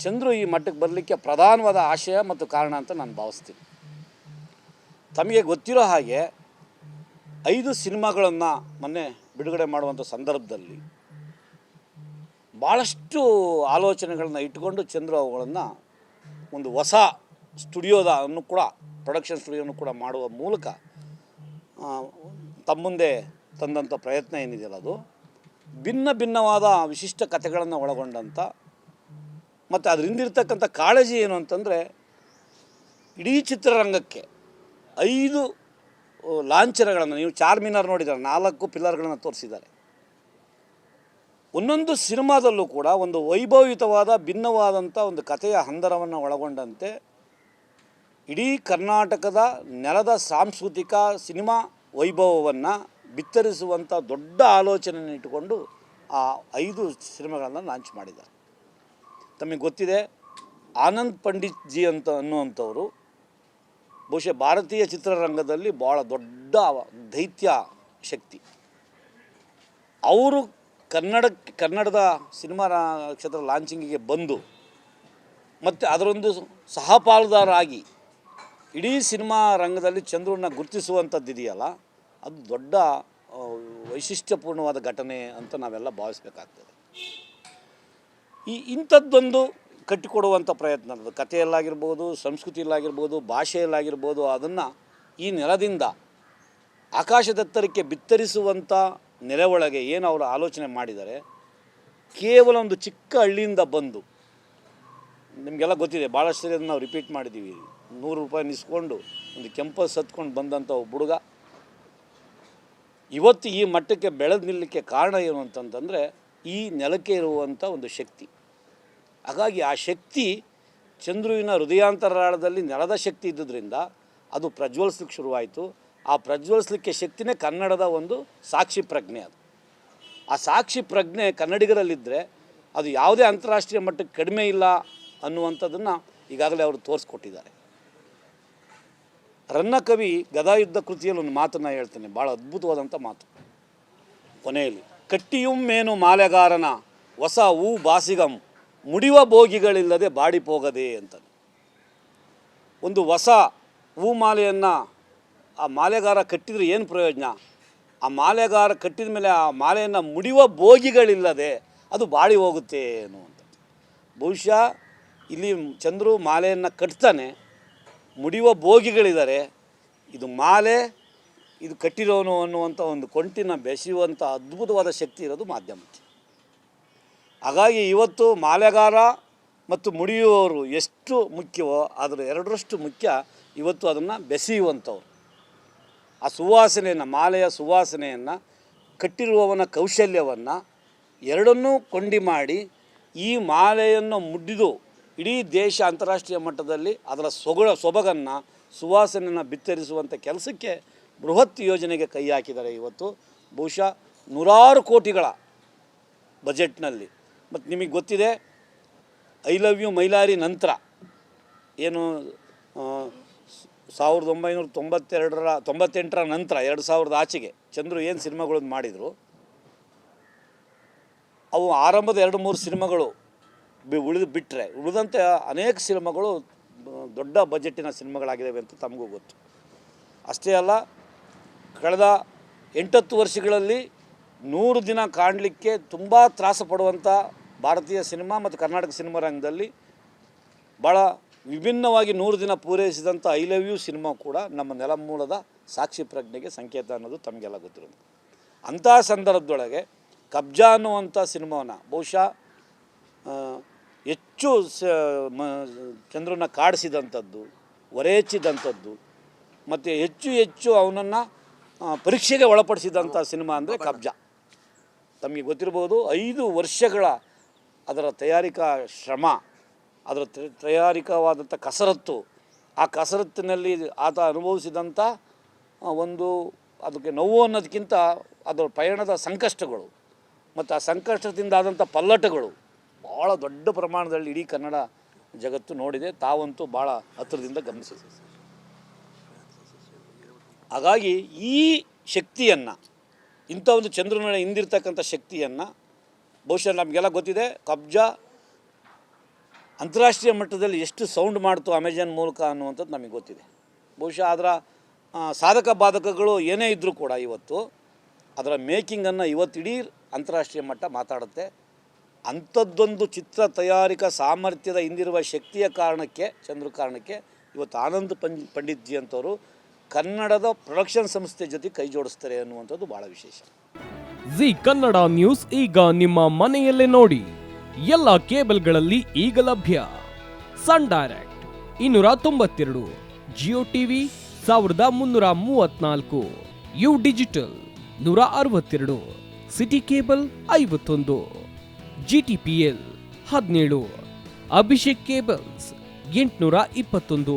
ಚಂದ್ರು ಈ ಮಟ್ಟಕ್ಕೆ ಬರಲಿಕ್ಕೆ ಪ್ರಧಾನವಾದ ಆಶಯ ಮತ್ತು ಕಾರಣ ಅಂತ ನಾನು ಭಾವಿಸ್ತೀನಿ. ತಮಗೆ ಗೊತ್ತಿರೋ ಹಾಗೆ ಐದು ಸಿನಿಮಾಗಳನ್ನು ಮೊನ್ನೆ ಬಿಡುಗಡೆ ಮಾಡುವಂಥ ಸಂದರ್ಭದಲ್ಲಿ ಭಾಳಷ್ಟು ಆಲೋಚನೆಗಳನ್ನ ಇಟ್ಕೊಂಡು ಚಂದ್ರು ಅವುಗಳನ್ನು ಒಂದು ಹೊಸ ಸ್ಟುಡಿಯೋದ ಅನ್ನು ಕೂಡ ಪ್ರೊಡಕ್ಷನ್ ಸ್ಟುಡಿಯೋನು ಕೂಡ ಮಾಡುವ ಮೂಲಕ ತಮ್ಮ ಮುಂದೆ ತಂದಂಥ ಪ್ರಯತ್ನ ಏನಿದೆಯಲ್ಲ ಅದು, ಭಿನ್ನ ಭಿನ್ನವಾದ ವಿಶಿಷ್ಟ ಕಥೆಗಳನ್ನು ಒಳಗೊಂಡಂಥ ಮತ್ತು ಅದರಿಂದ ಹಿಂದಿರ್ತಕ್ಕಂಥ ಕಾಳಜಿ ಏನು ಅಂತಂದರೆ, ಇಡೀ ಚಿತ್ರರಂಗಕ್ಕೆ ಐದು ಲಾಂಛನಗಳನ್ನು ನೀವು ಚಾರ್ಮಿನಾರ್ ನೋಡಿದ್ದಾರೆ, ನಾಲ್ಕು ಪಿಲ್ಲರ್ಗಳನ್ನು ತೋರಿಸಿದ್ದಾರೆ. ಒಂದೊಂದು ಸಿನಿಮಾದಲ್ಲೂ ಕೂಡ ಒಂದು ವೈಭವಯುತವಾದ ಭಿನ್ನವಾದಂಥ ಒಂದು ಕಥೆಯ ಹಂದರವನ್ನು ಒಳಗೊಂಡಂತೆ, ಇಡೀ ಕರ್ನಾಟಕದ ನೆಲದ ಸಾಂಸ್ಕೃತಿಕ ಸಿನಿಮಾ ವೈಭವವನ್ನು ಬಿತ್ತರಿಸುವಂಥ ದೊಡ್ಡ ಆಲೋಚನೆಯನ್ನು ಇಟ್ಟುಕೊಂಡು ಆ ಐದು ಸಿನಿಮಾಗಳನ್ನು ಲಾಂಚ್ ಮಾಡಿದ್ದಾರೆ. ತಮಗೆ ಗೊತ್ತಿದೆ, ಆನಂದ್ ಪಂಡಿತ್ ಜಿ ಅಂತ ಅನ್ನುವಂಥವರು, ಬಹುಶಃ ಭಾರತೀಯ ಚಿತ್ರರಂಗದಲ್ಲಿ ಭಾಳ ದೊಡ್ಡ ದೈತ್ಯ ಶಕ್ತಿ. ಅವರು ಕನ್ನಡ ಕನ್ನಡದ ಸಿನಿಮಾ ಕ್ಷೇತ್ರ ಲಾಂಚಿಂಗಿಗೆ ಬಂದು, ಮತ್ತು ಅದರೊಂದು ಸಹಪಾಲುದಾರಾಗಿ, ಇಡೀ ಸಿನಿಮಾ ರಂಗದಲ್ಲಿ ಚಂದ್ರನ್ನ ಗುರುತಿಸುವಂಥದ್ದು ಇದೆಯಲ್ಲ, ಅದು ದೊಡ್ಡ ವೈಶಿಷ್ಟ್ಯಪೂರ್ಣವಾದ ಘಟನೆ ಅಂತ ನಾವೆಲ್ಲ ಭಾವಿಸ್ಬೇಕಾಗ್ತದೆ. ಈ ಇಂಥದ್ದೊಂದು ಕಟ್ಟಿಕೊಡುವಂಥ ಪ್ರಯತ್ನ ಅದು. ಕಥೆಯಲ್ಲಾಗಿರ್ಬೋದು, ಸಂಸ್ಕೃತಿಯಲ್ಲಾಗಿರ್ಬೋದು, ಭಾಷೆಯಲ್ಲಾಗಿರ್ಬೋದು, ಅದನ್ನು ಈ ನೆಲದಿಂದ ಆಕಾಶದತ್ತರಕ್ಕೆ ಬಿತ್ತರಿಸುವಂಥ ನೆಲೆ ಒಳಗೆ ಏನು ಅವರು ಆಲೋಚನೆ ಮಾಡಿದ್ದಾರೆ ಕೇವಲ ಒಂದು ಚಿಕ್ಕ ಹಳ್ಳಿಯಿಂದ ಬಂದು, ನಿಮಗೆಲ್ಲ ಗೊತ್ತಿದೆ, ಭಾಳಷ್ಟು ಸರಿ ನಾವು ರಿಪೀಟ್ ಮಾಡಿದ್ದೀವಿ. ನೂರು ರೂಪಾಯಿ ನಿಸ್ಕೊಂಡು ಒಂದು ಕೆಂಪಸ್ ಸತ್ಕೊಂಡು ಬಂದಂಥ ಒಬ್ಬ ಹುಡುಗ. ಇವತ್ತು ಈ ಮಟ್ಟಕ್ಕೆ ಬೆಳೆದು ನಿಲ್ಲಕ್ಕೆ ಕಾರಣ ಏನು ಅಂತಂತಂದರೆ ಈ ನೆಲಕ್ಕೆ ಇರುವಂಥ ಒಂದು ಶಕ್ತಿ. ಹಾಗಾಗಿ ಆ ಶಕ್ತಿ ಚಂದ್ರುವಿನ ಹೃದಯಾಂತರಾಳದಲ್ಲಿ ನೆಲದ ಶಕ್ತಿ ಇದ್ದುದರಿಂದ ಅದು ಪ್ರಜ್ವಲಿಸ್ಲಿಕ್ಕೆ ಶುರುವಾಯಿತು. ಆ ಪ್ರಜ್ವಲಿಸ್ಲಿಕ್ಕೆ ಶಕ್ತಿನೇ ಕನ್ನಡದ ಒಂದು ಸಾಕ್ಷಿ ಪ್ರಜ್ಞೆ ಅದು. ಆ ಸಾಕ್ಷಿ ಪ್ರಜ್ಞೆ ಕನ್ನಡಿಗರಲ್ಲಿದ್ದರೆ ಅದು ಯಾವುದೇ ಅಂತಾರಾಷ್ಟ್ರೀಯ ಮಟ್ಟಕ್ಕೆ ಕಡಿಮೆ ಇಲ್ಲ ಅನ್ನುವಂಥದ್ದನ್ನು ಈಗಾಗಲೇ ಅವರು ತೋರಿಸ್ಕೊಟ್ಟಿದ್ದಾರೆ. ರನ್ನಕವಿ ಗದಾಯುದ್ಧ ಕೃತಿಯಲ್ಲಿ ಒಂದು ಮಾತನ್ನು ಹೇಳ್ತೇನೆ ಭಾಳ ಅದ್ಭುತವಾದಂಥ ಮಾತು. ಕೊನೆಯಲ್ಲಿ ಕಟ್ಟಿಯುಂ ಮೇನು ಮಾಲೆಗಾರನ? ಹೊಸ ಹೂ ಬಾಸಿಗಂ, ಮುಡಿವ ಬೋಗಿಗಳಿಲ್ಲದೆ ಬಾಡಿಪೋಗದೆ ಅಂತ ಒಂದು ಹೊಸ ಹೂ ಮಾಲೆಯನ್ನು ಆ ಮಾಲೆಗಾರ ಕಟ್ಟಿದರೆ ಏನು ಪ್ರಯೋಜನ? ಆ ಮಾಲೆಗಾರ ಕಟ್ಟಿದ ಮೇಲೆ ಆ ಮಾಲೆಯನ್ನು ಮುಡಿಯುವ ಬೋಗಿಗಳಿಲ್ಲದೆ ಅದು ಬಾಡಿ ಹೋಗುತ್ತೆ ಅಂತ ಬಹುಶಃ ಇಲ್ಲಿ ಚಂದ್ರು ಮಾಲೆಯನ್ನು ಕಟ್ತಾನೆ ಮುಡಿಯುವ ಬೋಗಿಗಳಿದ್ದಾರೆ ಇದು ಮಾಲೆ ಇದು ಕಟ್ಟಿರೋನು ಅನ್ನುವಂಥ ಒಂದು ಕೊಂಟಿನ ಬೆಸೆಯುವಂಥ ಅದ್ಭುತವಾದ ಶಕ್ತಿ ಇರೋದು ಮಾಧ್ಯಮಕ್ಕೆ. ಹಾಗಾಗಿ ಇವತ್ತು ಮಾಲೆಗಾರ ಮತ್ತು ಮುಡಿಯುವವರು ಎಷ್ಟು ಮುಖ್ಯವೋ ಅದರ ಎರಡರಷ್ಟು ಮುಖ್ಯ ಇವತ್ತು ಅದನ್ನು ಬೆಸೆಯುವಂಥವ್ರು. ಆ ಸುವಾಸನೆಯನ್ನು, ಮಾಲೆಯ ಸುವಾಸನೆಯನ್ನು, ಕಟ್ಟಿರುವವನ ಕೌಶಲ್ಯವನ್ನು ಎರಡನ್ನೂ ಕೊಂಡಿ ಮಾಡಿ ಈ ಮಾಲೆಯನ್ನು ಮುಡಿದು ಇಡೀ ದೇಶ ಅಂತಾರಾಷ್ಟ್ರೀಯ ಮಟ್ಟದಲ್ಲಿ ಅದರ ಸೊಗಳ ಸೊಬಗನ್ನು, ಸುವಾಸನೆಯನ್ನು ಬಿತ್ತರಿಸುವಂಥ ಕೆಲಸಕ್ಕೆ ಬೃಹತ್ ಯೋಜನೆಗೆ ಕೈ ಹಾಕಿದ್ದಾರೆ ಇವತ್ತು. ಬಹುಶಃ ನೂರಾರು ಕೋಟಿಗಳ ಬಜೆಟ್ನಲ್ಲಿ. ಮತ್ತು ನಿಮಗೆ ಗೊತ್ತಿದೆ, ಐ ಲವ್ ಯು ಮೈಲಾರಿ ನಂತರ ಏನು ಸಾವಿರದ ಒಂಬೈನೂರ ತೊಂಬತ್ತೆರಡರ, ತೊಂಬತ್ತೆಂಟರ ನಂತರ, ಎರಡು ಸಾವಿರದ ಆಚೆಗೆ ಚಂದ್ರು ಏನು ಸಿನಿಮಾಗಳನ್ನು ಮಾಡಿದರು, ಅವು ಆರಂಭದ ಎರಡು ಮೂರು ಸಿನಿಮಾಗಳು ಬಿ, ಉಳಿದು ಬಿಟ್ಟರೆ ಉಳಿದಂತೆ ಅನೇಕ ಸಿನಿಮಾಗಳು ದೊಡ್ಡ ಬಜೆಟಿನ ಸಿನಿಮಾಗಳಾಗಿದ್ದಾವೆ ಅಂತ ತಮಗೂ ಗೊತ್ತು. ಅಷ್ಟೇ ಅಲ್ಲ ಕಳೆದ ಎಂಟತ್ತು ವರ್ಷಗಳಲ್ಲಿ ನೂರು ದಿನ ಕಾಣಲಿಕ್ಕೆ ತುಂಬ ತ್ರಾಸ ಪಡುವಂಥ ಭಾರತೀಯ ಸಿನಿಮಾ ಮತ್ತು ಕರ್ನಾಟಕ ಸಿನಿಮಾ ರಂಗದಲ್ಲಿ ಭಾಳ ವಿಭಿನ್ನವಾಗಿ ನೂರು ದಿನ ಪೂರೈಸಿದಂಥ ಐ ಲವ್ ಯು ಸಿನಿಮಾ ಕೂಡ ನಮ್ಮ ನೆಲಮೂಲದ ಸಾಕ್ಷಿ ಪ್ರಜ್ಞೆಗೆ ಸಂಕೇತ ಅನ್ನೋದು ತಮಗೆಲ್ಲ ಗೊತ್ತಿರೋದು. ಅಂಥ ಸಂದರ್ಭದೊಳಗೆ ಕಬ್ಜಾ ಅನ್ನುವಂಥ ಸಿನಿಮಾವನ್ನು ಬಹುಶಃ ಹೆಚ್ಚು ಸ, ಮ ಚಂದ್ರನ ಕಾಡಿಸಿದಂಥದ್ದು ಒರೆಹಚ್ಚಿದಂಥದ್ದು ಮತ್ತು ಹೆಚ್ಚು ಹೆಚ್ಚು ಅವನನ್ನು ಪರೀಕ್ಷೆಗೆ ಒಳಪಡಿಸಿದಂಥ ಸಿನಿಮಾ ಅಂದರೆ ಕಬ್ಜಾ. ತಮಗೆ ಗೊತ್ತಿರ್ಬೋದು, ಐದು ವರ್ಷಗಳ ಅದರ ತಯಾರಿಕಾ ಶ್ರಮ, ಅದರ ತಯಾರಿಕವಾದಂಥ ಕಸರತ್ತು, ಆ ಕಸರತ್ತಿನಲ್ಲಿ ಆತ ಅನುಭವಿಸಿದಂಥ ಒಂದು ಅದಕ್ಕೆ ನೋವು ಅನ್ನೋದಕ್ಕಿಂತ ಅದರ ಪಯಣದ ಸಂಕಷ್ಟಗಳು ಮತ್ತು ಆ ಸಂಕಷ್ಟದಿಂದ ಆದಂಥ ಪಲ್ಲಟಗಳು ಭಾಳ ದೊಡ್ಡ ಪ್ರಮಾಣದಲ್ಲಿ ಇಡೀ ಕನ್ನಡ ಜಗತ್ತು ನೋಡಿದೆ. ತಾವಂತೂ ಭಾಳ ಹತ್ತಿರದಿಂದ ಗಮನಿಸಿದೆ ಹಾಗಾಗಿ ಈ ಶಕ್ತಿಯನ್ನು, ಇಂಥ ಒಂದು ಚಂದ್ರನ ಹಿಂದಿರ್ತಕ್ಕಂಥ ಶಕ್ತಿಯನ್ನು ಬಹುಶಃ ನಮಗೆಲ್ಲ ಗೊತ್ತಿದೆ, ಕಬ್ಜಾ ಅಂತಾರಾಷ್ಟ್ರೀಯ ಮಟ್ಟದಲ್ಲಿ ಎಷ್ಟು ಸೌಂಡ್ ಮಾಡ್ತು ಅಮೆಜಾನ್ ಮೂಲಕ ಅನ್ನುವಂಥದ್ದು ನಮಗೆ ಗೊತ್ತಿದೆ. ಬಹುಶಃ ಅದರ ಸಾಧಕ ಬಾಧಕಗಳು ಏನೇ ಇದ್ದರೂ ಕೂಡ ಇವತ್ತು ಅದರ ಮೇಕಿಂಗನ್ನು ಇವತ್ತು ಇಡೀ ಅಂತಾರಾಷ್ಟ್ರೀಯ ಮಟ್ಟ ಮಾತಾಡುತ್ತೆ. ಅಂಥದ್ದೊಂದು ಚಿತ್ರ ತಯಾರಿಕಾ ಸಾಮರ್ಥ್ಯದ ಹಿಂದಿರುವ ಶಕ್ತಿಯ ಕಾರಣಕ್ಕೆ, ಚಂದ್ರ ಕಾರಣಕ್ಕೆ ಇವತ್ತು ಆನಂದ್ ಪಂ ಪಂಡಿತ್ ಜಿ ಅಂತವರು ಕನ್ನಡದ ಪ್ರೊಡಕ್ಷನ್ ಸಂಸ್ಥೆ ಜೊತೆ ಕೈ ಜೋಡಿಸ್ತಾರೆ ಅನ್ನುವಂಥದ್ದು ಬಹಳ ವಿಶೇಷ. ಜಿ ಕನ್ನಡ ನ್ಯೂಸ್ ಈಗ ನಿಮ್ಮ ಮನೆಯಲ್ಲೇ ನೋಡಿ. ಎಲ್ಲ ಕೇಬಲ್ಗಳಲ್ಲಿ ಈಗ ಲಭ್ಯ. ಸನ್ ಡೈರೆಕ್ಟ್ ಇನ್ನೂರ ತೊಂಬತ್ತೆರಡು, ಜಿಯೋ ಟಿವಿ ಸಾವಿರದ ಮುನ್ನೂರ ಮೂವತ್ನಾಲ್ಕು ಯು ಡಿಜಿಟಲ್ ನೂರ ಅರವತ್ತೆರಡು, ಸಿಟಿ ಕೇಬಲ್ ಐವತ್ತೊಂದು ಜಿ ಟಿ ಪಿ ಎಲ್ ಹದಿನೇಳು, ಅಭಿಷೇಕ್ ಕೇಬಲ್ಸ್ ಎಂಟುನೂರ ಇಪ್ಪತ್ತೊಂದು.